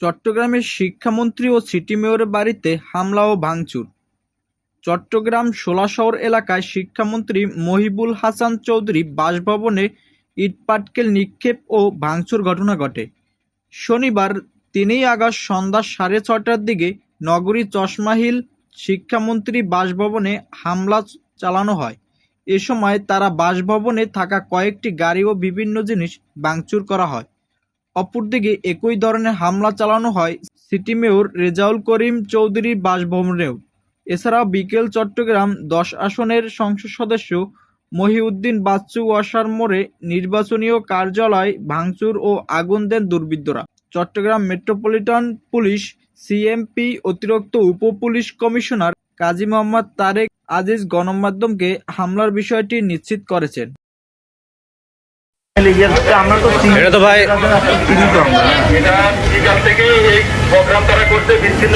চট্টগ্রামের শিক্ষামন্ত্রী ও সিটি মেয়রের বাড়িতে হামলা ও ভাঙচুর। চট্টগ্রাম শোলাশহর এলাকায় শিক্ষামন্ত্রী মহিবুল হাসান চৌধুরী বাসভবনে ইটপাটকেল নিক্ষেপ ও ভাঙচুর ঘটনা ঘটে। শনিবার তিনই আগস্ট সন্ধ্যা সাড়ে ছটার দিকে নগরী চশমাহিল শিক্ষামন্ত্রী বাসভবনে হামলা চালানো হয়। এ সময় তারা বাসভবনে থাকা কয়েকটি গাড়ি ও বিভিন্ন জিনিস ভাঙচুর করা হয়। অপরদিকে একই ধরনের হামলা চালানো হয় সিটি মেয়র রেজাউল করিম চৌধুরীর বাসভবনেও। এছাড়াও বিকেল চট্টগ্রাম দশ আসনের সংসদ সদস্য মহিউদ্দিন বাচ্চু ওয়াসার মোড়ে নির্বাচনীয় কার্যালয় ভাঙচুর ও আগুন দেন দুর্বৃত্তরা। চট্টগ্রাম মেট্রোপলিটন পুলিশ সিএমপি অতিরিক্ত উপ পুলিশ কমিশনার কাজী মোহাম্মদ তারেক আজিজ গণমাধ্যমকে হামলার বিষয়টি নিশ্চিত করেছেন। এটা তো ভাই এটা এখান থেকে এই প্রোগ্রাম তারা করতে বিচ্ছিন্ন